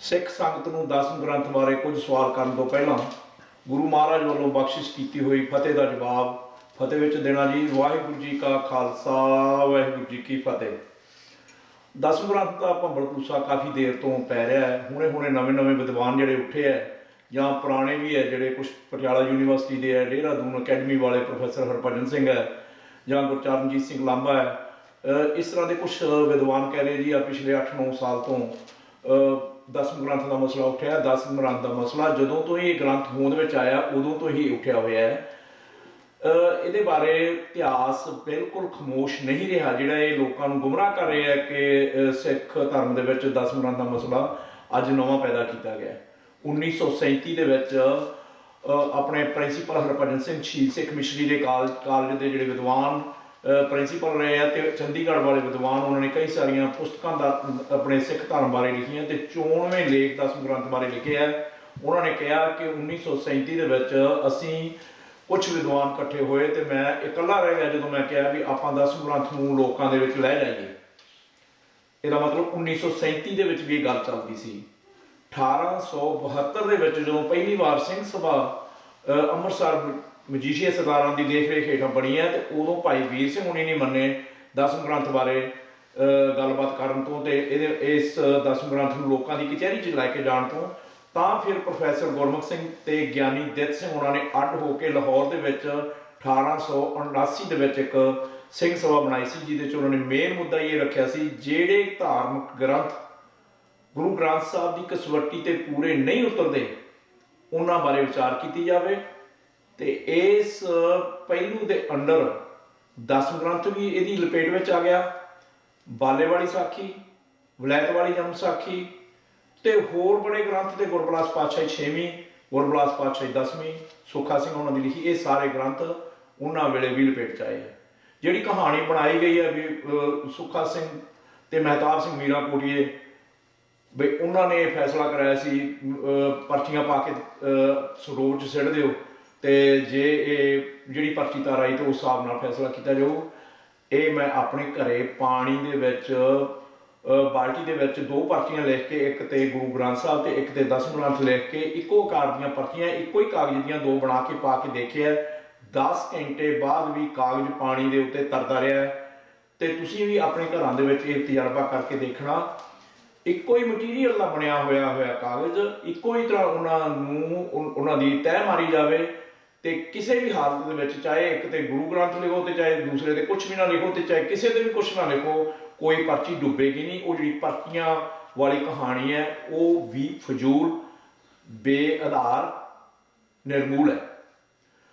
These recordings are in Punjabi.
ਸਿੱਖ ਸੰਗਤ ਨੂੰ ਦਸਮ ਗ੍ਰੰਥ ਬਾਰੇ ਕੁਝ ਸਵਾਲ ਕਰਨ ਤੋਂ ਪਹਿਲਾਂ ਗੁਰੂ ਮਹਾਰਾਜ ਵੱਲੋਂ ਬਖਸ਼ਿਸ਼ ਕੀਤੀ ਹੋਈ ਫਤਿਹ ਦਾ ਜਵਾਬ, ਫਤਿਹ ਵਿੱਚ ਦੇਣਾ ਜੀ, ਵਾਹਿਗੁਰੂ ਜੀ ਕਾ ਖਾਲਸਾ, ਵਾਹਿਗੁਰੂ ਜੀ ਕੀ ਫਤਿਹ। ਦਸਮ ਗ੍ਰੰਥ ਦਾ ਭੰਬਲ ਪੂਸਾ ਕਾਫੀ ਦੇਰ ਤੋਂ ਪੈ ਰਿਹਾ ਹੈ ਹੁਣੇ ਹੁਣੇ ਨਵੇਂ ਨਵੇਂ ਵਿਦਵਾਨ ਜਿਹੜੇ ਉੱਠੇ ਹੈ, ਜਾਂ ਪੁਰਾਣੇ ਵੀ ਹੈ ਜਿਹੜੇ ਕੁਝ ਪਟਿਆਲਾ ਯੂਨੀਵਰਸਿਟੀ ਦੇ ਹੈ, ਦੇਹਰਾਦੂਨ ਅਕੈਡਮੀ ਵਾਲੇ ਪ੍ਰੋਫੈਸਰ ਹਰਭਜਨ ਸਿੰਘ ਹੈ, ਜਾਂ ਗੁਰਚਰਨਜੀਤ ਸਿੰਘ ਲਾਂਬਾ ਹੈ। ਇਸ ਤਰ੍ਹਾਂ ਦੇ ਕੁਝ ਵਿਦਵਾਨ ਕਹਿ ਰਹੇ ਜੀ, ਆ ਪਿਛਲੇ 8-9 ਸਾਲ ਤੋਂ ਦਸਮ ਗ੍ਰੰਥ ਦਾ ਮਸਲਾ ਉੱਠਿਆ ਦਸਮ ਗ੍ਰੰਥ ਦਾ ਮਸਲਾ, ਜਦੋਂ ਤੋਂ ਹੀ ਇਹ ਗ੍ਰੰਥ ਹੋਂਦ ਵਿੱਚ ਆਇਆ, ਉਦੋਂ ਤੋਂ ਹੀ ਉੱਠਿਆ ਹੋਇਆ ਹੈ ਇਹਦੇ ਬਾਰੇ ਇਤਿਹਾਸ ਬਿਲਕੁਲ ਖਮੋਸ਼ ਨਹੀਂ ਰਿਹਾ, ਜਿਹੜਾ ਇਹ ਲੋਕਾਂ ਨੂੰ ਗੁੰਮਰਾਹ ਕਰ ਰਿਹਾ ਹੈ ਕਿ ਸਿੱਖ ਧਰਮ ਦੇ ਵਿੱਚ ਦਸਮ ਗ੍ਰੰਥ ਦਾ ਮਸਲਾ ਅੱਜ ਨਵਾਂ ਪੈਦਾ ਕੀਤਾ ਗਿਆ ਹੈ। 1937 ਦੇ ਵਿੱਚ ਆਪਣੇ ਪ੍ਰਿੰਸੀਪਲ ਹਰਭਜਨ ਸਿੰਘ ਸ਼ਹੀਦ ਸਿੱਖ ਮਿਸ਼ਨਰੀ ਦੇ ਕਾਲਜ ਕਾਲਜ ਦੇ ਜਿਹੜੇ ਵਿਦਵਾਨ ਪ੍ਰਿੰਸੀਪਲ ਰਹੇ ਆ ਤੇ ਚੰਡੀਗੜ੍ਹ ਵਾਲੇ ਵਿਦਵਾਨ ਉਹਨਾਂ ਨੇ ਕਈ ਸਾਰੀਆਂ ਪੁਸਤਕਾਂ ਦਾ ਆਪਣੇ ਸਿੱਖ ਧਰਮ ਬਾਰੇ ਲਿਖੀਆਂ ਤੇ 94 ਲੇਖ ਦਸਮ ਗ੍ਰੰਥ ਬਾਰੇ ਲਿਖਿਆ ਉਹਨਾਂ ਨੇ ਕਿਹਾ ਕਿ 1937 ਦੇ ਵਿੱਚ ਅਸੀਂ ਕੁਝ ਵਿਦਵਾਨ ਇਕੱਠੇ ਹੋਏ ਤੇ ਮੈਂ ਇਕੱਲਾ ਰਹਿ ਗਿਆ ਜਦੋਂ ਮੈਂ ਕਿਹਾ ਵੀ ਆਪਾਂ ਦਸਮ ਗ੍ਰੰਥ ਨੂੰ ਲੋਕਾਂ ਦੇ ਵਿੱਚ ਲੈ ਜਾਈਏ। ਇਹਦਾ ਮਤਲਬ 1937 ਦੇ ਵਿੱਚ ਵੀ ਇਹ ਗੱਲ ਚੱਲਦੀ ਸੀ। 1872 ਦੇ ਵਿੱਚ ਜਦੋਂ ਪਹਿਲੀ ਵਾਰ ਸਿੰਘ ਸਭਾ ਅਹ, ਅੰਮ੍ਰਿਤਸਰ ਮਜੀਸ਼ੀਆ ਸਰਦਾਰਾਂ ਦੀ ਦੇਖ ਰੇਖ ਹੇਠਾਂ ਬਣੀ ਹੈ ਤੇ ਉਦੋਂ ਭਾਈ ਵੀਰ ਸਿੰਘ ਹੁਣੀ ਨਹੀਂ ਮੰਨੇ ਦਸਮ ਗ੍ਰੰਥ ਬਾਰੇ ਗੱਲਬਾਤ ਕਰਨ ਤੋਂ ਤੇ ਇਹਦੇ, ਇਸ ਦਸਮ ਗ੍ਰੰਥ ਨੂੰ ਲੋਕਾਂ ਦੀ ਕਚਹਿਰੀ 'ਚ ਲੈ ਕੇ ਜਾਣ ਤੋਂ, ਤਾਂ ਫਿਰ ਪ੍ਰੋਫੈਸਰ ਗੁਰਮੁਖ ਸਿੰਘ ਤੇ ਗਿਆਨੀ ਦਿੱਤ ਸਿੰਘ ਉਹਨਾਂ ਨੇ ਅੱਡ ਹੋ ਕੇ ਲਾਹੌਰ ਦੇ ਵਿੱਚ 1879 ਦੇ ਵਿੱਚ ਇੱਕ ਸਿੰਘ ਸਭਾ ਬਣਾਈ ਸੀ, ਜਿਹਦੇ 'ਚ ਉਹਨਾਂ ਨੇ ਮੇਨ ਮੁੱਦਾ ਇਹ ਰੱਖਿਆ ਸੀ, ਜਿਹੜੇ ਧਾਰਮਿਕ ਗ੍ਰੰਥ ਗੁਰੂ ਗ੍ਰੰਥ ਸਾਹਿਬ ਦੀ ਕਸਵੱਟੀ ਤੇ ਪੂਰੇ ਨਹੀਂ ਉਤਰਦੇ, ਉਹਨਾਂ ਬਾਰੇ ਵਿਚਾਰ ਕੀਤੀ ਜਾਵੇ। ਤੇ ਇਸ ਪਹਿਲੂ ਦੇ ਅੰਡਰ ਦਸਮ ਗ੍ਰੰਥ ਵੀ ਇਹਦੀ ਲਪੇਟ ਵਿੱਚ ਆ ਗਿਆ ਬਾਲੇ ਵਾਲੀ ਸਾਖੀ ਵਲੈਤ ਵਾਲੀ ਜਨਮ ਸਾਖੀ ਤੇ ਹੋਰ ਬੜੇ ਗ੍ਰੰਥ ਤੇ ਗੁਰਬਲਾਸ ਪਾਤਸ਼ਾਹੀ 6ਵੀਂ ਗੁਰਬਲਾਸ ਪਾਤਸ਼ਾਹੀ 10ਵੀਂ ਸੁੱਖਾ ਸਿੰਘ ਉਹਨਾਂ ਦੀ ਲਿਖੀ ਇਹ ਸਾਰੇ ਗ੍ਰੰਥ ਉਹਨਾਂ ਵੇਲੇ ਵੀ ਲਪੇਟ ਚ ਆਏ ਆ। ਜਿਹੜੀ ਕਹਾਣੀ ਬਣਾਈ ਗਈ ਹੈ ਵੀ ਅਹ, ਸੁੱਖਾ ਸਿੰਘ ਤੇ ਮਹਿਤਾਬ ਸਿੰਘ ਮੀਰਾ ਕੋਟੀਏ ਵੀ ਉਹਨਾਂ ਨੇ ਇਹ ਫੈਸਲਾ ਕਰਾਇਆ ਸੀ ਪਰਚੀਆਂ ਪਾ ਕੇ ਅਹ, ਸਰੋਵਰ ਚ ਸਿੱਟ ਦਿਓ ਤੇ ਜੇ ਇਹ ਜਿਹੜੀ ਪਰਚੀ ਤਾਰ ਆਈ ਤਾਂ ਉਸ ਹਿਸਾਬ ਨਾਲ ਫੈਸਲਾ ਕੀਤਾ ਜਾਊ। ਇਹ ਮੈਂ ਆਪਣੇ ਘਰੇ ਪਾਣੀ ਦੇ ਵਿੱਚ ਬਾਲਟੀ ਦੇ ਵਿੱਚ ਦੋ ਪਰਚੀਆਂ ਲਿਖ ਕੇ, ਇੱਕ ਤੇ ਗੁਰੂ ਗ੍ਰੰਥ ਸਾਹਿਬ ਤੇ ਇੱਕ ਤੇ ਦਸਮ ਗ੍ਰੰਥ ਲਿਖ ਕੇ, ਇੱਕੋ ਆਕਾਰ ਦੀਆਂ ਪਰਚੀਆਂ, ਇੱਕੋ ਹੀ ਕਾਗਜ਼ ਦੀਆਂ ਦੋ ਬਣਾ ਕੇ ਪਾ ਕੇ ਦੇਖਿਆ। 10 ਘੰਟੇ ਬਾਅਦ ਵੀ ਕਾਗਜ਼ ਪਾਣੀ ਦੇ ਉੱਤੇ ਤਰਦਾ ਰਿਹਾ। ਹੈ। ਤੇ ਤੁਸੀਂ ਵੀ ਆਪਣੇ ਘਰਾਂ ਦੇ ਵਿੱਚ ਇਹ ਤਜਰਬਾ ਕਰਕੇ ਦੇਖਣਾ। ਇੱਕੋ ਹੀ ਮਟੀਰੀਅਲ ਦਾ ਬਣਿਆ ਹੋਇਆ ਹੋਇਆ ਕਾਗਜ਼, ਇੱਕੋ ਹੀ ਤਰ੍ਹਾਂ ਉਹਨਾਂ ਨੂੰ ਉਹਨਾਂ ਦੀ ਤਹਿ ਮਾਰੀ ਜਾਵੇ। ਤੇ ਕਿਸੇ ਵੀ ਹਾਲਤ ਦੇ ਵਿੱਚ ਚਾਹੇ ਇੱਕ ਤੇ ਗੁਰੂ ਗ੍ਰੰਥ ਲਿਖੋ ਤੇ ਚਾਹੇ ਦੂਸਰੇ ਤੇ ਕੁਝ ਵੀ ਨਾ ਲਿਖੋ ਤੇ ਚਾਹੇ ਕਿਸੇ ਤੇ ਵੀ ਕੁਝ ਨਾ ਲਿਖੋ, ਕੋਈ ਪਰਚੀ ਡੁੱਬੇਗੀ ਨਹੀਂ। ਉਹ ਜਿਹੜੀ ਪਰਚੀਆਂ ਵਾਲੀ ਕਹਾਣੀ ਹੈ, ਉਹ ਵੀ ਫਜ਼ੂਲ, ਬੇਆਧਾਰ, ਨਿਰਮੂਲ ਹੈ।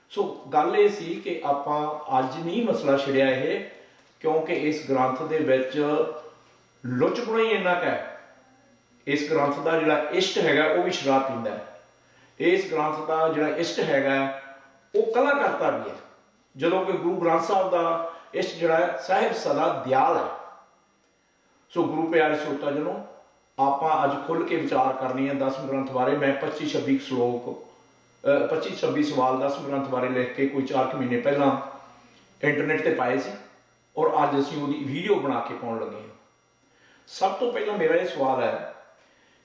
ਸੋ ਗੱਲ ਇਹ ਸੀ ਕਿ ਆਪਾਂ ਅੱਜ ਨਹੀਂ ਮਸਲਾ ਛਿੜਿਆ ਇਹ, ਕਿਉਂਕਿ ਇਸ ਗ੍ਰੰਥ ਦੇ ਵਿੱਚ ਲੁਚਪੁਣਾ ਹੀ ਇੰਨਾ ਕੁ ਹੈ। ਇਸ ਗ੍ਰੰਥ ਦਾ ਜਿਹੜਾ ਇਸ਼ਟ ਹੈਗਾ, ਉਹ ਵੀ ਸ਼ਰਾਬ ਪੀਂਦਾ ਹੈ। ਇਸ ਗ੍ਰੰਥ ਦਾ ਜਿਹੜਾ ਇਸ਼ਟ ਹੈਗਾ ਉਹ ਕਲਾ ਕਰਤਾ ਵੀ ਹੈ। ਜਦੋਂ ਕਿ ਗੁਰੂ ਗ੍ਰੰਥ ਸਾਹਿਬ ਦਾ ਇਸ ਜਿਹੜਾ ਸਾਹਿਬ ਸਦਾ ਦਿਆਲ ਹੈ। ਸੋ ਗੁਰੂ ਪਿਆਰੇ ਸੋਤਾ ਜਨੋ, ਆਪਾਂ ਅੱਜ ਖੁੱਲ ਕੇ ਵਿਚਾਰ ਕਰਨੀ ਹੈ ਦਸਮ ਗ੍ਰੰਥ ਬਾਰੇ। ਮੈਂ 25 26 ਸ਼ਲੋਕ 25 26 ਸਵਾਲ ਦਸਮ ਗ੍ਰੰਥ ਬਾਰੇ ਲਿਖ ਕੇ ਕੋਈ 4 ਮਹੀਨੇ ਪਹਿਲਾਂ ਇੰਟਰਨੈਟ ਤੇ ਪਾਏ ਸੀ ਔਰ ਅੱਜ ਅਸੀਂ ਉਹਦੀ ਵੀਡੀਓ ਬਣਾ ਕੇ ਪਾਉਣ ਲੱਗੇ ਹਾਂ। ਸਭ ਤੋਂ ਪਹਿਲਾਂ ਮੇਰਾ ਇਹ ਸਵਾਲ ਹੈ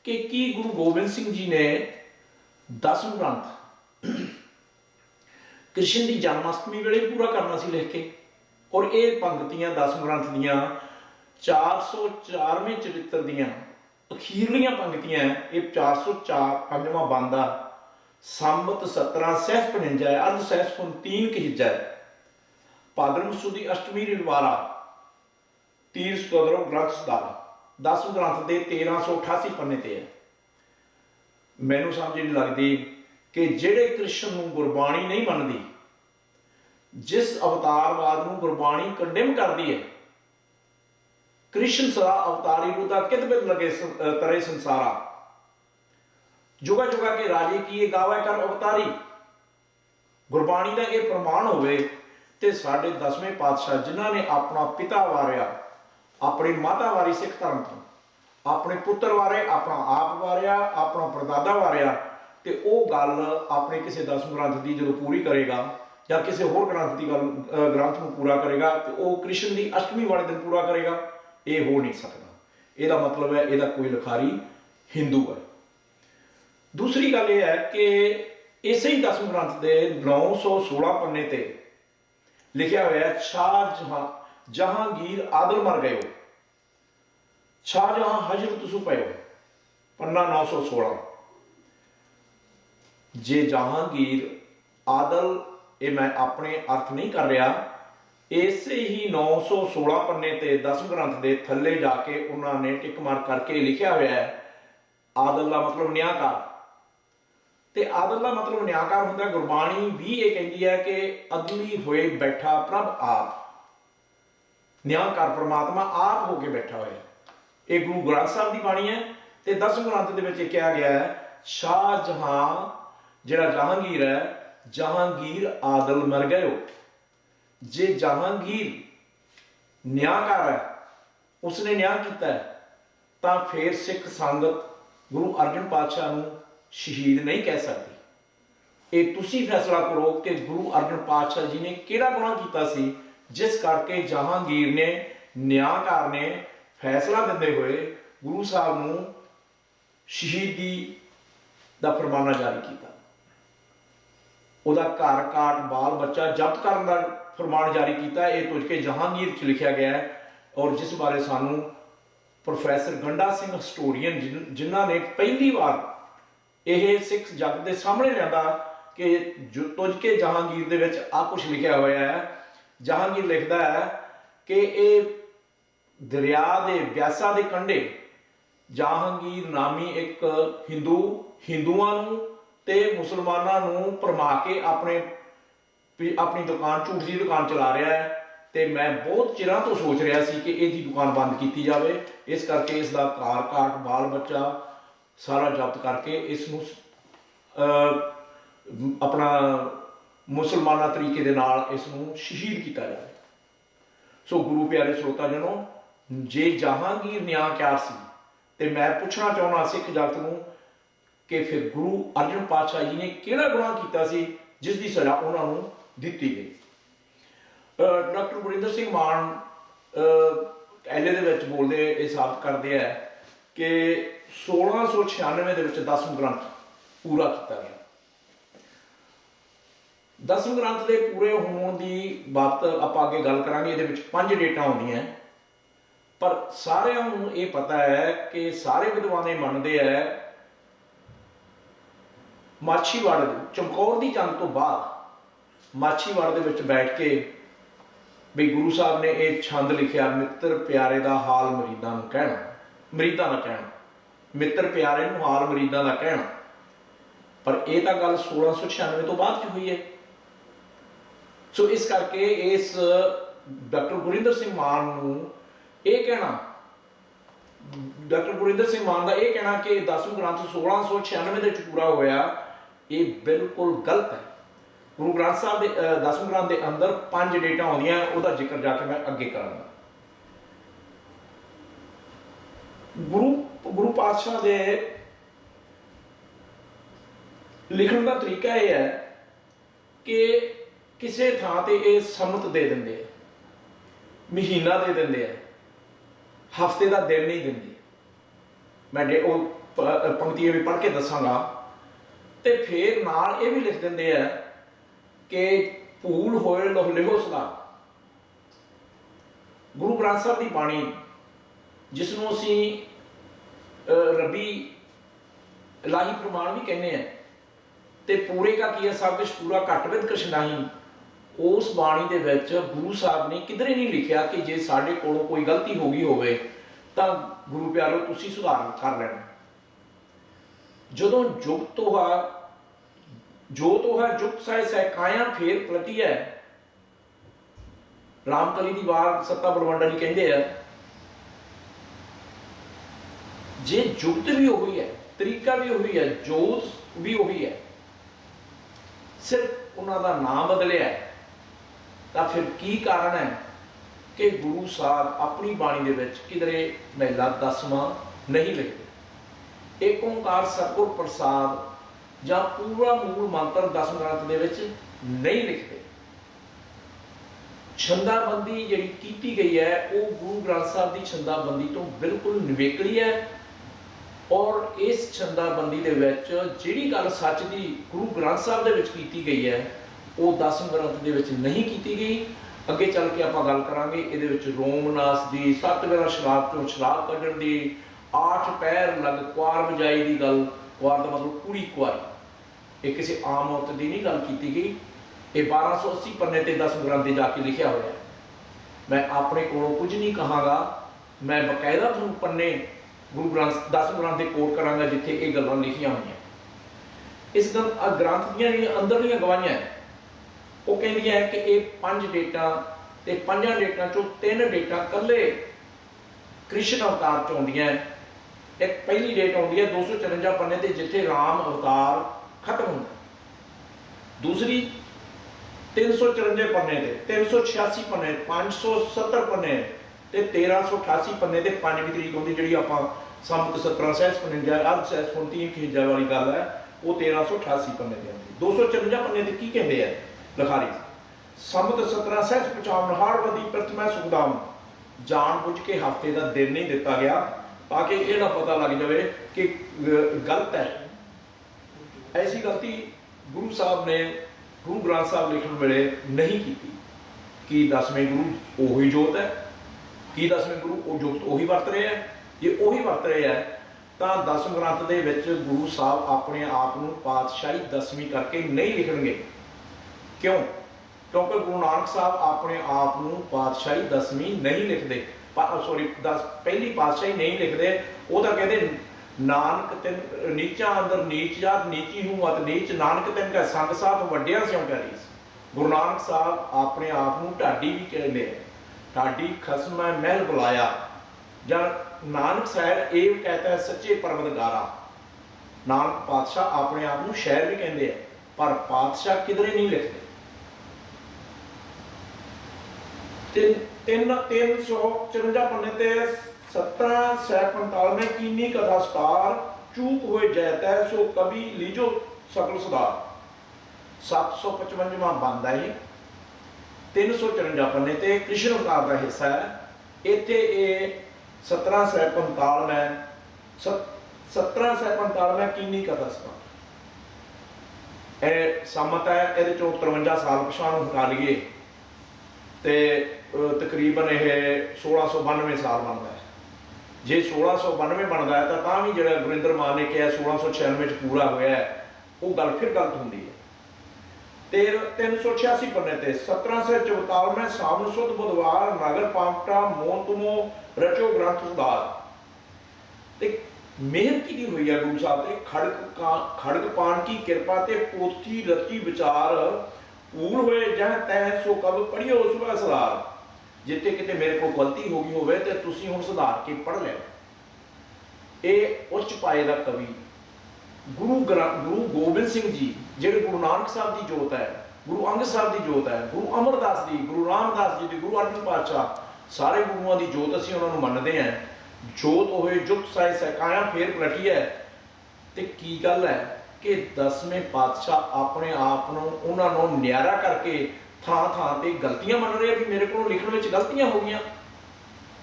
ਕਿ ਕੀ ਗੁਰੂ ਗੋਬਿੰਦ ਸਿੰਘ ਜੀ ਨੇ ਦਸਮ ਗ੍ਰੰਥ ਕ੍ਰਿਸ਼ਨ ਦੀ ਜਨਮ ਅਸ਼ਟਮੀ ਵੇਲੇ ਪੂਰਾ ਕਰਨਾ ਸੀ ਲਿਖ ਕੇ। ਔਰ ਇਹ ਪੰਕਤੀਆਂ ਦਸਮ ਗ੍ਰੰਥ ਦੀਆਂ 404ਵੇਂ ਚਰਿੱਤਰ ਦੀਆਂ ਅਖੀਰਲੀਆਂ ਪੰਕਤੀਆਂ ਇਹ 404 ਪੰਜਵਾਂ ਬੰਦਾ ਸੰਮਤ 17 ਸਹਿਸ 55 ਹੈ ਅਰਧ ਸਹਿਸ 3 ਕਿਹਜਾ ਹੈ ਪਾਦਰਮ ਸੁਦੀ ਅਸ਼ਟਮੀ ਰਿਵਾਰਾ ਤੀਰ ਸਕੋਦਰੋ ਗ੍ਰੰਥ ਸਦਾਰਾ 10 ਗ੍ਰੰਥ ਦੇ 1388 ਪੰਨੇ ਤੇ ਹੈ ਮੈਨੂੰ ਸਮਝ ਨਹੀਂ ਲੱਗਦੀ ਕਿ ਜਿਹੜੇ ਕ੍ਰਿਸ਼ਨ ਨੂੰ ਗੁਰਬਾਣੀ ਨਹੀਂ ਮੰਨਦੀ, ਜਿਸ ਅਵਤਾਰਵਾਦ ਨੂੰ ਗੁਰਬਾਣੀ ਕੰਡੈਮ ਕਰਦੀ ਹੈ, ਕ੍ਰਿਸ਼ਨ ਸਦਾ ਅਵਤਾਰੀ ਰੂਦਾ ਕਿਤ ਬਿਤ ਲਗੇ ਤਰੇ ਸੰਸਾਰਾ। ਜੁਗਾ ਜੁਗਾ ਕੇ ਰਾਜੇ ਕੀ ਇਹ ਗਾਵੇ ਕਰ ਅਵਤਾਰੀ? ਗੁਰਬਾਣੀ ਦਾ ਇਹ ਪ੍ਰਮਾਣ ਹੋਵੇ ਤੇ ਸਾਡੇ ਦਸਵੇਂ ਪਾਤਸ਼ਾਹ ਜਿਨ੍ਹਾਂ ਨੇ ਆਪਣਾ ਪਿਤਾ ਵਾਰਿਆ, ਆਪਣੀ ਮਾਤਾ ਵਾਰੀ ਸਿੱਖ ਧਰਮ ਤੋਂ, ਆਪਣੇ ਪੁੱਤਰ ਵਾਰੇ, ਆਪਣਾ ਆਪ ਵਾਰਿਆ, ਆਪਣਾ ਪਰਦਾਦਾ ਵਾਰਿਆ ਤੇ ਉਹ ਗੱਲ ਆਪਣੇ ਕਿਸੇ ਦਸਮ ਗ੍ਰੰਥ ਦੀ ਜਦੋਂ ਪੂਰੀ ਕਰੇਗਾ ਜਾਂ ਕਿਸੇ ਹੋਰ ਗ੍ਰੰਥ ਦੀ ਗੱਲ ਗ੍ਰੰਥ ਨੂੰ ਪੂਰਾ ਕਰੇਗਾ ਤੇ ਉਹ ਕ੍ਰਿਸ਼ਨ ਦੀ ਅਸ਼ਟਮੀ ਵਾਲੇ ਦਿਨ ਪੂਰਾ ਕਰੇਗਾ, ਇਹ ਹੋ ਨਹੀਂ ਸਕਦਾ। ਇਹਦਾ ਮਤਲਬ ਹੈ ਇਹਦਾ ਕੋਈ ਲਿਖਾਰੀ ਹਿੰਦੂ ਹੈ। ਦੂਸਰੀ ਗੱਲ ਇਹ ਹੈ ਕਿ ਇਸੇ ਹੀ ਦਸਮ ਗ੍ਰੰਥ ਦੇ 916 ਪੰਨੇ ਤੇ ਲਿਖਿਆ ਹੋਇਆ ਹੈ ਸ਼ਾਹ ਜਹਾਂ, ਜਹਾਂਗੀਰ ਆਦਲ ਮਰ ਗਏ ਹੋ। ਸ਼ਾਹ ਜਹਾਂ ਹਜਰਤ ਸੁ ਪਇਓ ਪੰਨਾ 916 ਜੇ ਜਹਾਂਗੀਰ ਆਦਲ, ਇਹ ਮੈਂ ਆਪਣੇ ਅਰਥ ਨਹੀਂ ਕਰ ਰਿਹਾ। ਇਸੇ ਹੀ 916 ਪੰਨੇ ਤੇ ਦਸਮ ਗ੍ਰੰਥ ਦੇ ਥੱਲੇ ਜਾ ਕੇ ਉਹਨਾਂ ਨੇ ਟਿਕ ਮਾਰ ਕਰਕੇ ਲਿਖਿਆ ਹੋਇਆ ਹੈ, ਆਦਲ ਦਾ ਮਤਲਬ ਨਿਆਂਕਾਰ। ਤੇ ਆਦਲ ਦਾ ਮਤਲਬ ਨਿਆਂਕਾਰ ਹੁੰਦਾ ਗੁਰਬਾਣੀ ਵੀ ਇਹ ਕਹਿੰਦੀ ਹੈ ਕਿ ਅਦਲੀ ਹੋਏ ਬੈਠਾ ਪ੍ਰਭ ਆਪ। ਨਿਆਂਕਾਰ ਪ੍ਰਮਾਤਮਾ ਆਪ ਹੋ ਕੇ ਬੈਠਾ ਹੋਇਆ ਇਹ ਗੁਰੂ ਗ੍ਰੰਥ ਸਾਹਿਬ ਦੀ ਬਾਣੀ ਹੈ ਤੇ ਦਸਮ ਗ੍ਰੰਥ ਦੇ ਵਿੱਚ ਇਹ ਕਿਹਾ ਗਿਆ ਹੈ ਸ਼ਾਹ ਜਹਾਂ ਜਿਹੜਾ ਜਹਾਂਗੀਰ ਹੈ, ਜਹਾਂਗੀਰ ਆਦਲ ਮਰ ਗਏ ਹੋ ਜੇ ਜਹਾਂਗੀਰ ਨਿਆਂਕਾਰ ਹੈ, ਉਸਨੇ ਨਿਆਂ ਕੀਤਾ ਤਾਂ ਫੇਰ ਸਿੱਖ ਸੰਗਤ ਗੁਰੂ ਅਰਜਨ ਪਾਤਸ਼ਾਹ ਨੂੰ ਸ਼ਹੀਦ ਨਹੀਂ ਕਹਿ ਸਕਦੀ। ਇਹ ਤੁਸੀਂ ਫੈਸਲਾ ਕਰੋ ਕਿ ਗੁਰੂ ਅਰਜਨ ਪਾਤਸ਼ਾਹ ਜੀ ਨੇ ਕਿਹੜਾ ਗੁਨਾਹ ਕੀਤਾ ਸੀ, ਜਿਸ ਕਰਕੇ ਜਹਾਂਗੀਰ ਨੇ, ਨਿਆਂਕਾਰ ਨੇ ਫੈਸਲਾ ਦਿੰਦੇ ਹੋਏ ਗੁਰੂ ਸਾਹਿਬ ਨੂੰ ਸ਼ਹੀਦੀ ਦਾ ਫਰਮਾਨਾ ਜਾਰੀ ਕੀਤਾ। ਉਹਦਾ ਘਰ ਕਾਟ ਬਾਲ ਬੱਚਾ ਜ਼ਬਤ ਕਰਨ ਦਾ ਫਰਮਾਨ ਜਾਰੀ ਕੀਤਾ ਇਹ ਤੁਝ ਕੇ ਜਹਾਂਗੀਰ ਚ ਲਿਖਿਆ ਗਿਆ ਹੈ ਔਰ ਜਿਸ ਬਾਰੇ ਸਾਨੂੰ ਪ੍ਰੋਫੈਸਰ ਗੰਡਾ ਸਿੰਘ ਹਿਸਟੋਰੀਅਨ ਜਿਨ- ਜਿਨ੍ਹਾਂ ਨੇ ਪਹਿਲੀ ਵਾਰ ਇਹ ਸਿੱਖ ਜਗ ਦੇ ਸਾਹਮਣੇ ਲਿਆਂਦਾ ਕਿ ਜੋ ਤੁਝ ਕੇ ਜਹਾਂਗੀਰ ਦੇ ਵਿੱਚ ਆ ਕੁਝ ਲਿਖਿਆ ਹੋਇਆ ਹੈ। ਜਹਾਂਗੀਰ ਲਿਖਦਾ ਹੈ ਕਿ ਇਹ ਦਰਿਆ ਦੇ ਵਿਆਸਾ ਦੇ ਕੰਢੇ ਜਹਾਂਗੀਰ ਨਾਮੀ ਇੱਕ ਹਿੰਦੂ, ਹਿੰਦੂਆਂ ਨੂੰ ਤੇ ਮੁਸਲਮਾਨਾਂ ਨੂੰ ਪਰਮਾ ਕੇ ਆਪਣੇ ਵੀ ਆਪਣੀ ਦੁਕਾਨ ਝੂਠ ਦੀ ਦੁਕਾਨ ਚਲਾ ਰਿਹਾ ਹੈ ਤੇ ਮੈਂ ਬਹੁਤ ਚਿਰਾਂ ਤੋਂ ਸੋਚ ਰਿਹਾ ਸੀ ਕਿ ਇਹਦੀ ਦੁਕਾਨ ਬੰਦ ਕੀਤੀ ਜਾਵੇ। ਇਸ ਕਰਕੇ ਇਸ ਦਾ ਕਾਰ ਕਾਟ ਬਾਲ ਬੱਚਾ ਸਾਰਾ ਜ਼ਬਤ ਕਰਕੇ ਇਸ ਨੂੰ ਅਹ, ਆਪਣਾ ਮੁਸਲਮਾਨਾ ਤਰੀਕੇ ਦੇ ਨਾਲ ਇਸ ਨੂੰ ਸ਼ਹੀਦ ਕੀਤਾ ਜਾਵੇ। ਸੋ ਗੁਰੂ ਪਿਆਰੇ ਸਰੋਤਾ ਜਨੋ ਜੇ ਜਹਾਂਗੀਰ ਨਿਆਂ ਕਿਆ ਸੀ ਤੇ ਮੈਂ ਪੁੱਛਣਾ ਚਾਹੁੰਦਾ ਸਿੱਖ ਜਗਤ ਨੂੰ ਕਿ ਫਿਰ ਗੁਰੂ ਅਰਜਨ ਪਾਤਸ਼ਾਹ ਜੀ ਨੇ ਕਿਹੜਾ ਗੁਨਾਹ ਕੀਤਾ ਸੀ, ਜਿਸ ਦੀ ਸਜ਼ਾ ਉਹਨਾਂ ਨੂੰ ਦਿੱਤੀ ਗਈ। ਅਹ ਡਾਕਟਰ ਗੁਰਿੰਦਰ ਸਿੰਘ ਮਾਨ ਐਲੇ ਦੇ ਵਿੱਚ ਬੋਲਦੇ, ਇਹ ਸਾਬਤ ਕਰਦੇ ਆ ਕਿ 1696 ਦੇ ਵਿੱਚ ਦਸਮ ਗ੍ਰੰਥ ਪੂਰਾ ਕੀਤਾ ਗਿਆ। ਦਸਮ ਗ੍ਰੰਥ ਦੇ ਪੂਰੇ ਹੋਣ ਦੀ ਬਾਤ ਆਪਾਂ ਅੱਗੇ ਗੱਲ ਕਰਾਂਗੇ, ਇਹਦੇ ਵਿੱਚ ਪੰਜ ਡੇਟਾਂ ਆਉਂਦੀਆਂ। ਪਰ ਸਾਰਿਆਂ ਨੂੰ ਇਹ ਪਤਾ ਹੈ ਕਿ ਸਾਰੇ ਵਿਦਵਾਨ ਇਹ ਮੰਨਦੇ ਆ ਮਾਛੀਵਾੜ ਦੇ ਚਮਕੌਰ ਦੀ ਜੰਗ ਤੋਂ ਬਾਅਦ ਮਾਛੀਵਾੜ ਦੇ ਵਿੱਚ ਬੈਠ ਕੇ ਵੀ ਗੁਰੂ ਸਾਹਿਬ ਨੇ ਇਹ ਛੰਦ ਲਿਖਿਆ, ਮਿੱਤਰ ਪਿਆਰੇ ਦਾ ਹਾਲ ਮਰੀਦਾਂ ਨੂੰ ਕਹਿਣਾ, ਮਰੀਦਾਂ ਦਾ ਕਹਿਣਾ, ਮਿੱਤਰ ਪਿਆਰੇ ਨੂੰ ਹਾਲ ਮਰੀਦਾਂ ਦਾ ਕਹਿਣਾ। ਪਰ ਇਹ ਤਾਂ ਗੱਲ 1696 ਤੋਂ ਬਾਅਦ ਚ ਹੋਈ ਹੈ। ਸੋ ਇਸ ਕਰਕੇ ਇਸ ਡਾਕਟਰ ਗੁਰਿੰਦਰ ਸਿੰਘ ਮਾਨ ਨੂੰ ਇਹ ਕਹਿਣਾ, ਡਾਕਟਰ ਗੁਰਿੰਦਰ ਸਿੰਘ ਮਾਨ ਦਾ ਇਹ ਕਹਿਣਾ ਕਿ 10 ਗ੍ਰੰਥ 1696 ਦੇ ਵਿੱਚ ਪੂਰਾ ਹੋਇਆ। ਇਹ ਬਿਲਕੁਲ ਗਲਤ ਹੈ। ਗੁਰੂ ਗ੍ਰੰਥ ਸਾਹਿਬ ਦੇ 10 ਗ੍ਰੰਥ ਦੇ ਅੰਦਰ ਪੰਜ ਡੇਟਾਂ ਆਉਂਦੀਆਂ, ਉਹਦਾ ਜ਼ਿਕਰ ਜਾ ਕੇ ਮੈਂ ਅੱਗੇ ਕਰਾਂਗਾ। ਗੁਰੂ ਗੁਰੂ ਪਾਤਸ਼ਾਹ ਦੇ ਲਿਖਣ ਦਾ ਤਰੀਕਾ ਇਹ ਹੈ ਕਿ ਕਿਸੇ ਥਾਂ ਤੇ ਇਹ ਸੰਮਤ ਦੇ ਦਿੰਦੇ ਆ। ਮਹੀਨਾ ਦੇ ਦਿੰਦੇ ਆ। ਹਫ਼ਤੇ ਦਾ ਦਿਨ ਨਹੀਂ ਦਿੰਦੇ। ਮੈਂ ਉਹ ਪੰਕਤੀਆਂ ਵੀ ਪੜ੍ਹ ਕੇ ਦੱਸਾਂਗਾ। ਤੇ ਫੇਰ ਨਾਲ ਇਹ ਵੀ ਲਿਖ ਦਿੰਦੇ ਆ ਕਿ ਭੂਲ ਹੋਏ ਲੋਹਲੇ ਲਿਹੋ ਗੁਰੂ ਗ੍ਰੰਥ ਸਾਹਿਬ ਦੀ ਬਾਣੀ ਜਿਸ ਨੂੰ ਅਸੀਂ ਅਹ, ਰੱਬੀ ਇਲਾਹੀ ਪ੍ਰਮਾਣ ਵੀ ਕਹਿੰਦੇ ਆ ਤੇ ਪੂਰੇ ਕਾ ਹੈ ਸਭ ਕੁਛ ਪੂਰਾ ਘਟ ਵਿਦ ਨਹੀਂ ਉਸ ਬਾਣੀ ਦੇ ਵਿੱਚ ਗੁਰੂ ਸਾਹਿਬ ਨੇ ਕਿਧਰੇ ਨਹੀਂ ਲਿਖਿਆ ਕਿ ਜੇ ਸਾਡੇ ਕੋਲੋਂ ਕੋਈ ਗਲਤੀ ਹੋ ਗਈ ਹੋਵੇ ਤਾਂ ਗੁਰੂ ਪਿਆਰੋ ਤੁਸੀਂ ਸੁਧਾਰ ਕਰ ਲੈਣਾ। ਜਦੋਂ ਜੁਗਤ ਹੋਆ ਜੋ ਤੋ ਹੈ ਜੁਗਤ ਸਹਿ ਸਹਿ ਕਾਇਆ ਫੇਰ ਪ੍ਰਤੀ ਹੈ। ਰਾਮਕਲੀ ਦੀ ਵਾਰ ਸੱਤਾ ਬਲਵੰਡਾ ਜੀ ਕਹਿੰਦੇ ਆ, ਜੇ ਜੁਗਤ ਵੀ ਉਹੀ ਹੈ, ਤਰੀਕਾ ਵੀ ਉਹੀ ਹੈ, ਜੋਤ ਵੀ ਉਹੀ ਹੈ, ਸਿਰਫ ਉਹਨਾਂ ਦਾ ਨਾਮ ਬਦਲਿਆ ਤਾਂ ਫਿਰ ਕੀ ਕਾਰਨ ਹੈ ਕਿ ਗੁਰੂ ਸਾਹਿਬ ਆਪਣੀ ਬਾਣੀ ਦੇ ਵਿੱਚ ਕਿਧਰੇ ਮਹਿਲਾ ਦਸਵਾਂ ਨਹੀਂ ਲਿਖਦੇ? ਏਕ ਓੰਕਾਰ ਸਤਿਗੁਰ ਪ੍ਰਸਾਦ ਜਾਂ ਪੂਰਾ ਮੂਲ ਮੰਤਰ ਦਸਮ ਗ੍ਰੰਥ ਦੇ ਵਿੱਚ ਨਹੀਂ ਲਿਖਦੇ। ਛੰਦਾਬੰਦੀ ਜਿਹੜੀ ਕੀਤੀ ਗਈ ਹੈ, ਉਹ ਗੁਰੂ ਗ੍ਰੰਥ ਸਾਹਿਬ ਦੀ ਛੰਦਾਬੰਦੀ ਤੋਂ ਬਿਲਕੁਲ ਨਿਵੇਕਲੀ ਹੈ ਔਰ ਇਸ ਛੰਦਾਬੰਦੀ ਦੇ ਵਿੱਚ ਜਿਹੜੀ ਗੱਲ ਸੱਚ ਦੀ ਗੁਰੂ ਗ੍ਰੰਥ ਸਾਹਿਬ ਦੇ ਵਿੱਚ ਕੀਤੀ ਗਈ ਹੈ, ਉਹ ਦਸਮ ਗ੍ਰੰਥ ਦੇ ਵਿੱਚ ਨਹੀਂ ਕੀਤੀ ਗਈ। ਅੱਗੇ ਚੱਲ ਕੇ ਆਪਾਂ ਗੱਲ ਕਰਾਂਗੇ, ਇਹਦੇ ਵਿੱਚ ਰੋਮਨਾਸ ਦੀ ਸੱਤ ਸ਼ਰਾਬ ਤੋਂ ਸ਼ਰਾਬ ਕੱਢਣ ਦੀ ਆਠ ਪੈਰ ਲੱਗ ਕੁਆਰ ਬਜਾਈ ਦੀ ਗੱਲ। ਕੁਆਰ ਦਾ ਮਤਲਬ ਕੁੜੀ ਕੁਆਰੀ। ਇਹ ਕਿਸੇ ਆਮ ਔਰਤ ਦੀ ਨਹੀਂ ਗੱਲ ਕੀਤੀ ਗਈ। ਇਹ 1280 ਪੰਨੇ ਤੇ ਦਸਮ ਗ੍ਰੰਥ ਜਾ ਕੇ ਲਿਖਿਆ ਹੋਇਆ ਹੈ। ਮੈਂ ਆਪਣੇ ਕੋਲੋਂ ਕੁਝ ਨਹੀਂ ਕਹਾਂਗਾ। ਮੈਂ ਬਕਾਇਦਾ ਤੁਹਾਨੂੰ ਪੰਨੇ ਗੁਰੂ ਗ੍ਰੰਥ ਦਸਮ ਗ੍ਰੰਥ ਦੇ ਕੋਟ ਕਰਾਂਗਾ ਜਿੱਥੇ ਇਹ ਗੱਲਾਂ ਲਿਖੀਆਂ ਹੋਈਆਂ। ਇਸ ਗ੍ਰੰਥ ਅ, ਗ੍ਰੰਥ ਦੀਆਂ ਜਿਹੜੀਆਂ ਅੰਦਰਲੀਆਂ ਗਵਾਹੀਆਂ ਉਹ ਕਹਿੰਦੀਆਂ ਹੈ ਕਿ ਇਹ ਪੰਜ ਡੇਟਾਂ ਤੇ ਪੰਜਾਂ ਡੇਟਾਂ ਚੋਂ ਤਿੰਨ ਡੇਟਾਂ ਇਕੱਲੇ ਕ੍ਰਿਸ਼ਨ ਅਵਤਾਰ ਚ ਆਉਂਦੀਆਂ ਹੈ। ਇੱਕ ਪਹਿਲੀ ਡੇਟ ਆਉਂਦੀ ਹੈ 254 ਪੰਨੇ ਤੇ ਜਿੱਥੇ ਰਾਮ ਅਵਤਾਰ ਖਤਮ ਹੁੰਦਾ ਦੂਸਰੀ 354 ਪੰਨੇ ਤੇ 386 ਪੰਨੇ 570 ਪੰਨੇ ਤੇ 1388 ਪੰਨੇ ਤੇ ਪੰਜਵੀਂ ਤਰੀਕ ਹੁੰਦੀ ਜਿਹੜੀ ਆਪਾਂ ਸੰਮਤ 17 ਅਰਧ ਸਹਿਸ 29 ਖਿਜਾ ਵਾਲੀ ਗੱਲ ਹੈ, ਉਹ 1388 ਪੰਨੇ ਤੇ ਆਉਂਦੀ 254 ਪੰਨੇ ਤੇ ਕੀ ਕਹਿੰਦੇ ਆ ਲਖਾਰੀ? ਸੰਮਤ 17 ਹਾਰਵਦੀ ਪ੍ਰਥਮਾ ਸੁਖਦਾਮ, ਜਾਣ ਬੁੱਝ ਕੇ ਹਫ਼ਤੇ ਦਾ ਦਿਨ ਨਹੀਂ ਦਿੱਤਾ ਗਿਆ। ਤਾਂ ਕਿ ਇਹ ਨਾ ਪਤਾ ਲੱਗ ਜਾਵੇ ਕਿ ਗਲਤ ਹੈ। ਐਸੀ ਗਲਤੀ ਗੁਰੂ ਸਾਹਿਬ ਨੇ, ਗੁਰੂ ਗ੍ਰੰਥ ਸਾਹਿਬ ਲਿਖਣ ਵੇਲੇ ਨਹੀਂ ਕੀਤੀ। ਕਿ ਦਸਵੇਂ ਗੁਰੂ ਉਹੀ ਜੋਤ ਹੈ? ਕੀ ਦਸਵੇਂ ਗੁਰੂ ਉਹ ਜੋਤ ਉਹੀ ਵਰਤ ਰਹੇ ਹੈ? ਜੇ ਉਹੀ ਵਰਤ ਰਹੇ ਹੈ, ਤਾਂ ਦਸਮ ਗ੍ਰੰਥ ਦੇ ਵਿੱਚ ਗੁਰੂ ਸਾਹਿਬ ਆਪਣੇ ਆਪ ਨੂੰ ਪਾਤਸ਼ਾਹੀ ਦਸਵੀਂ ਕਰਕੇ ਨਹੀਂ ਲਿਖਣਗੇ। ਕਿਉਂ? ਕਿਉਂਕਿ ਗੁਰੂ ਨਾਨਕ ਸਾਹਿਬ ਆਪਣੇ ਆਪ ਨੂੰ ਪਾਤਸ਼ਾਹੀ ਦਸਵੀਂ ਨਹੀਂ ਲਿਖਦੇ। ਸੌਰੀ 10 ਪਹਿਲੀ ਪਾਤਸ਼ਾਹੀ ਨਹੀਂ ਲਿਖਦੇ। ਉਹ ਤਾਂ ਕਹਿੰਦੇ, ਨਾਨਕ ਤਿੰਨ, ਨੀਚਾ ਅੰਦਰ ਨੀਚ ਜਾਤ, ਨੀਚੀ ਹੂੰ ਅਤ ਨੀਚ, ਨਾਨਕ ਤਿੰਨ ਕਾ ਸੰਗ ਸਾਥ ਵੱਡਿਆ ਸਿਉ ਕਰੀ ਗੁਰੂ ਨਾਨਕ ਸਾਹਿਬ ਆਪਣੇ ਆਪ ਨੂੰ ਢਾਡੀ ਵੀ ਕਹਿੰਦੇ ਢਾਡੀ ਖਸਮੈ ਮਹਿਲ ਬੁਲਾਇਆ। ਜਾਂ ਨਾਨਕ ਸਾਹਿਬ ਇਹ ਕਹਤਾ ਹੈ, ਸੱਚੇ ਪਰਵਦਗਾਰਾ ਨਾਨਕ ਪਾਤਸ਼ਾਹ ਆਪਣੇ ਆਪ ਨੂੰ ਸ਼ਹਿਰ ਵੀ ਕਹਿੰਦੇ ਆ, ਪਰ ਪਾਤਸ਼ਾਹ ਕਿਧਰੇ ਨਹੀਂ ਲਿਖਦੇ। ਤੇ ਤਿੰਨ 354 ਪੰਨੇ ਤੇ 17 95 में कीनी का दस्तार चूक हुए जाता है सो कभी लीजो सकल सुधार 755ਵਾਂ ਬੰਦ ਹੈ 354 ਪੰਨੇ ਤੇ ਕ੍ਰਿਸ਼ਨ ਅਵਤਾਰ ਦਾ ਹਿੱਸਾ ਹੈ। ਇੱਥੇ ਇਹ 1745 ਮੈਂ 1745 ਮੈਂ ਕਿੰਨੀ ਕਥਾ ਸੁਣਾ ਇਹ ਸਮਤ ਹੈ, ਇਹਦੇ ਚੋਂ 53 ਸਾਲ ਪਛਾਣ ਨੂੰ ਹਟਾ ਲਈਏ। ਤੇ ਤਕਰੀਬਨ ਇਹ 1692 ਸਾਲ ਬਣਦਾ ਹੈ। ਜੇ 1692 ਬਣਦਾ ਹੈ, ਤਾਂ ਤਾਂ ਵੀ ਜਿਹੜਾ ਗੁਰਿੰਦਰ ਮਾਨ ਨੇ ਕਿਹਾ 1696 ਚ ਪੂਰਾ ਹੋਇਆ ਹੈ, ਉਹ ਗੱਲ ਫਿਰ ਗਲਤ ਹੁੰਦੀ ਹੈ। ਤੇ 386 ਪੰਨੇ ਤੇ 1744 ਸਾਵਨ ਸੁਧ ਬੁੱਧਵਾਰ ਨਗਰ ਪਾਂਕਟਾ ਮੋਨ ਤੁਮੋ ਰਚੋ ਗ੍ਰੰਥ ਸੁਧਾਰ। ਤੇ ਮਿਹਰ ਕੀ ਹੋਈ ਹੈ ਗੁਰੂ ਸਾਹਿਬ ਤੇ? ਖੜਕ ਖੜਕ ਪਾਣ ਕੀ ਕਿਰਪਾ ਤੇ ਪੋਥੀ ਰਤੀ ਵਿਚਾਰ ਪੂਰ ਹੋਏ ਜਹ ਤੈ ਸੋ ਕਬ ਪੜਿਓ ਸੁਭਾ ਸਦਾਰ ਜਿੱਤੇ ਕਿਤੇ ਮੇਰੇ ਕੋਲ ਗਲਤੀ ਹੋ ਗਈ ਹੋਵੇ ਤੇ ਤੁਸੀਂ ਹੁਣ ਸੁਧਾਰ ਕੇ ਪੜ੍ਹ ਲਿਓ ਇਹ ਉੱਚ ਪਾਏ ਦਾ ਕਵੀ ਗੁਰੂ ਗੁਰੂ ਗੋਬਿੰਦ ਸਿੰਘ ਜੀ, ਜਿਹੜੇ ਗੁਰੂ ਨਾਨਕ ਸਾਹਿਬ ਦੀ ਜੋਤ ਹੈ, ਗੁਰੂ ਅੰਗਦ ਸਾਹਿਬ ਦੀ ਜੋਤ ਹੈ, ਗੁਰੂ ਅਮਰਦਾਸ ਜੀ ਗੁਰੂ ਰਾਮਦਾਸ ਜੀ ਦੀ ਗੁਰੂ ਅਰਜਨ ਪਾਤਸ਼ਾਹ, ਸਾਰੇ ਗੁਰੂਆਂ ਦੀ ਜੋਤ ਅਸੀਂ ਉਹਨਾਂ ਨੂੰ ਮੰਨਦੇ ਹਾਂ। ਜੋਤ ਹੋਏ, ਜੁਗਤ ਸਾਇ ਸਕਾਇਆ ਫੇਰ ਪਲਟੀ ਹੈ। ਤੇ ਕੀ ਗੱਲ ਹੈ ਕਿ ਦਸਵੇਂ ਪਾਤਸ਼ਾਹ ਆਪਣੇ ਆਪ ਨੂੰ, ਉਹਨਾਂ ਨੂੰ ਨਿਆਰਾ ਕਰਕੇ ਥਾਂ ਥਾਂ ਤੇ ਗਲਤੀਆਂ ਮੰਨ ਰਹੇ ਆ ਵੀ ਮੇਰੇ ਕੋਲੋਂ ਲਿਖਣ ਵਿੱਚ ਗਲਤੀਆਂ ਹੋ ਗਈਆਂ।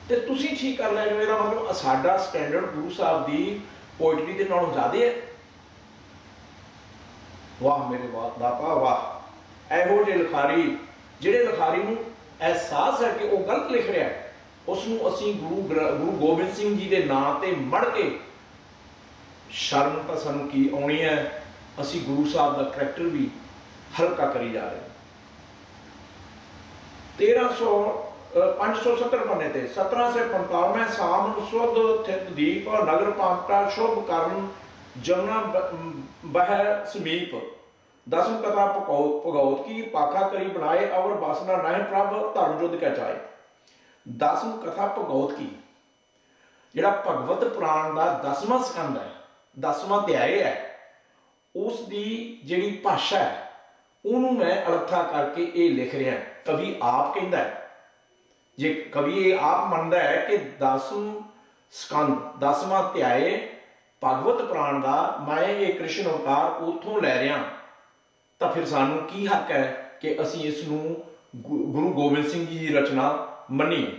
ਤੇ ਤੁਸੀਂ ਠੀਕ ਕਰ ਲੈ ਜੋ ਇਹਦਾ ਮਤਲਬ ਸਾਡਾ ਸਟੈਂਡਰਡ ਗੁਰੂ ਸਾਹਿਬ ਦੀ ਪੋਇਟਰੀ ਦੇ ਨਾਲੋਂ ਜ਼ਿਆਦਾ ਹੈ। ਵਾਹ ਮੇਰੇ ਬਾਤ ਦਾਤਾ ਵਾਹ। ਇਹੋ ਜਿਹੇ ਲਿਖਾਰੀ, ਜਿਹੜੇ ਲਿਖਾਰੀ ਨੂੰ ਅਹਿਸਾਸ ਹੈ ਕਿ ਉਹ ਗਲਤ ਲਿਖ ਰਿਹਾ ਹੈ ਉਸ ਨੂੰ ਅਸੀਂ ਗੁਰੂ ਗ੍ਰ- ਗੁਰੂ ਗੋਬਿੰਦ ਸਿੰਘ ਜੀ ਦੇ ਨਾਂ ਤੇ ਮੜ ਕੇ ਸ਼ਰਮ ਤਾਂ ਸਾਨੂੰ ਕੀ ਆਉਣੀ ਹੈ? ਅਸੀਂ ਗੁਰੂ ਸਾਹਿਬ ਦਾ ਕਰੈਕਟਰ ਵੀ ਹਲਕਾ ਕਰੀ ਜਾ ਰਹੇ ਹਾਂ। 1300 570 ਪੰਨੇ ਤੇ। 1745 ਸਾਮ ਨੂੰ ਸੁਧ ਥਿਤ ਦੀਪ, ਨਗਰ ਪਾਂਕਟਾ ਸ਼ੁਭ ਕਰਨ, ਜਮਨਾ ਬਹਿ ਸਮੀਪ। ਦਸਮ ਕਥਾ ਭਗਉਤ ਕੀ ਪਾਖਾ ਕਰੀ ਬਣਾਏ, ਅਵਰ ਬਸਨਾ ਨਾਹਿ ਪ੍ਰਭ, ਧਰਮ ਜੁਧ ਕੈ ਚਾਏ ਦਸਮ ਕਥਾ ਭਗਉਤ ਕੀ। ਜਿਹੜਾ ਭਗਵਤ ਪੁਰਾਣ ਦਾ 10ਵਾਂ ਸਕੰਦ ਹੈ 10ਵਾਂ ਅਧਿਆਇ ਹੈ, ਉਸ ਦੀ ਜਿਹੜੀ ਭਾਸ਼ਾ ਹੈ ਉਹਨੂੰ ਮੈਂ ਅਰਥਾ ਕਰਕੇ ਇਹ ਲਿਖ ਰਿਹਾ ਕਵੀ ਆਪ ਕਹਿੰਦਾ ਹੈ। ਜੇ ਕਵੀ ਇਹ ਆਪ ਮੰਨਦਾ ਹੈ ਕਿ 10 ਸਕੰਦ 10ਵਾਂ ਅਧਿਆਇ ਭਗਵਤ ਪੁਰਾਣ ਦਾ ਮੈਂ ਇਹ ਕ੍ਰਿਸ਼ਨ ਅਵਤਾਰ ਉਥੋਂ ਲੈ ਰਿਹਾ ਤਾਂ ਫਿਰ ਸਾਨੂੰ ਕੀ ਹੱਕ ਹੈ ਕਿ ਅਸੀਂ ਇਸ ਨੂੰ ਗੁਰੂ ਗੋਬਿੰਦ ਸਿੰਘ ਜੀ ਦੀ ਰਚਨਾ ਮੰਨੀਏ?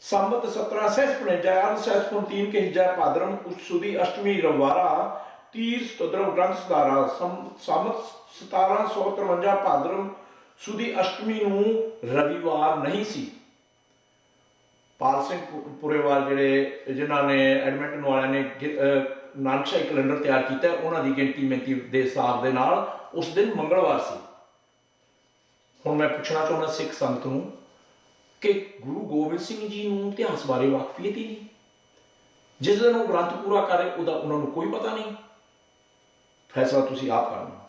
ਸੰਮਤ 1755 ਅਰ ਸੈਸਪੁੰਤੀਨ ਕੇ ਹਿਜਾ ਪਾਦਰਮ ਉਸ ਸੁਦੀ ਅਸ਼ਟਮੀ ਰਵਾਰਾ, ਤੀਰ ਸਤਦਰਵ ਗ੍ਰੰਥ ਸਦਾਰਾ ਸੰਮਤ 1753 ਭਾਦਰਮ ਸੁਦੀ ਅਸ਼ਟਮੀ ਨੂੰ ਰਵੀਵਾਰ ਨਹੀਂ ਸੀ। ਪਾਲ ਸਿੰਘ ਪੁਰੇਵਾਲ ਜਿਹੜੇ, ਜਿਨ੍ਹਾਂ ਨੇ ਐਡਮਿੰਟਨ ਵਾਲਿਆਂ ਨੇ ਨਾਨਕਸ਼ਾਹੀ ਕੈਲੰਡਰ ਤਿਆਰ ਕੀਤਾ, ਉਹਨਾਂ ਦੀ ਗਿਣਤੀ ਮਿਣਤੀ ਦੇ ਹਿਸਾਬ ਦੇ ਨਾਲ ਉਸ ਦਿਨ ਮੰਗਲਵਾਰ ਸੀ। ਹੁਣ ਮੈਂ ਪੁੱਛਣਾ ਚਾਹੁੰਦਾ ਸਿੱਖ ਸੰਗਤ ਨੂੰ ਕਿ ਗੁਰੂ ਗੋਬਿੰਦ ਸਿੰਘ ਜੀ ਨੂੰ ਇਤਿਹਾਸ ਬਾਰੇ ਵਾਕਫੀਅਤ ਹੀ ਨਹੀਂ ਜਿਸ ਦਿਨ ਉਹ ਗ੍ਰੰਥ ਪੂਰਾ ਕਰੇ ਉਹਦਾ ਉਹਨਾਂ ਨੂੰ ਕੋਈ ਪਤਾ ਨਹੀਂ। ਫੈਸਲਾ ਤੁਸੀਂ ਆਪ ਕਰਨਾ।